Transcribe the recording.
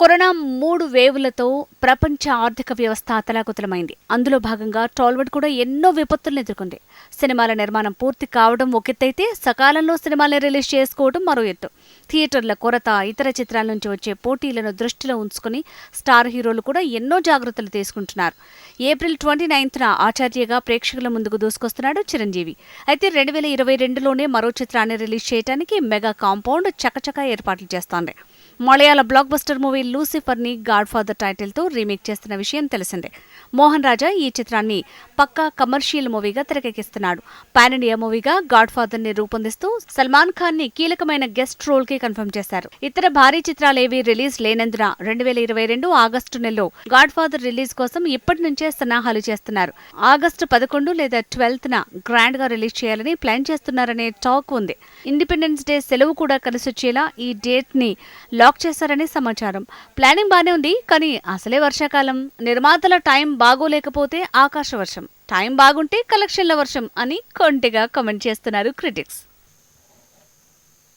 Corona మూడు వేవులతో ప్రపంచ ఆర్థిక వ్యవస్థ అతలాకుతలమైంది. అందులో భాగంగా టాలీవుడ్ కూడా ఎన్నో విపత్తులను ఎదుర్కొంది. సినిమాల నిర్మాణం పూర్తి కావడం ఒక ఎత్తైతే సకాలంలో సినిమాలను రిలీజ్ చేసుకోవడం మరో ఎత్తు. థియేటర్ల కొరత ఇతర చిత్రాల నుంచి వచ్చే పోటీలను దృష్టిలో ఉంచుకుని స్టార్ హీరోలు కూడా ఎన్నో జాగ్రత్తలు తీసుకుంటున్నారు. ఏప్రిల్ ట్వంటీ నైన్త్న ఆచార్యగా ప్రేక్షకుల ముందుకు దూసుకొస్తున్నాడు చిరంజీవి. అయితే రెండు వేల ఇరవై రెండులోనే మరో చిత్రాన్ని రిలీజ్ చేయడానికి మెగా కాంపౌండ్ చకచకా ఏర్పాట్లు చేస్తోంది. మలయాళ బ్లాక్ బస్టర్ మూవీ లూసిఫర్ని గాడ్ ఫాదర్ టైటిల్తో రీమేక్ చేస్తున్న విషయం తెలిసిందే. మోహన్ రాజా ఈ చిత్రాన్ని పక్కా కమర్షియల్ మూవీగా తెరకెక్కిస్తున్నాడు. పాన్ ఇండియా మూవీగా గాడ్ ఫాదర్ని రూపొందిస్తూ సల్మాన్ ఖాన్ని కీలకమైన గెస్ట్ రోల్ కి కన్ఫర్మ్ చేశారు. ఇతర భారీ చిత్రాలేవీ రిలీజ్ లేనందున రెండు వేల ఇరవై రెండు ఆగస్టు నెలలో గాడ్ ఫాదర్ రిలీజ్ కోసం ఇప్పటి నుంచే సన్నాహాలు చేస్తున్నారు. ఆగస్టు పదకొండు లేదా ట్వెల్త్ న గ్రాండ్గా రిలీజ్ చేయాలని ప్లాన్ చేస్తున్నారనే టాక్ ఉంది. ఇండిపెండెన్స్ డే సెలవు కూడా కలిసొచ్చేలా ఈ డేట్ని లాక్ చేశారని సమాచారం. ప్లానింగ్ బానే ఉంది కానీ అసలే వర్షాకాలం. నిర్మాతల టైం బాగోలేకపోతే ఆకాశ వర్షం టైం బాగుంటే కలెక్షన్ల వర్షం అని కొంటిగా కామెంట్ చేస్తున్నారు క్రిటిక్స్.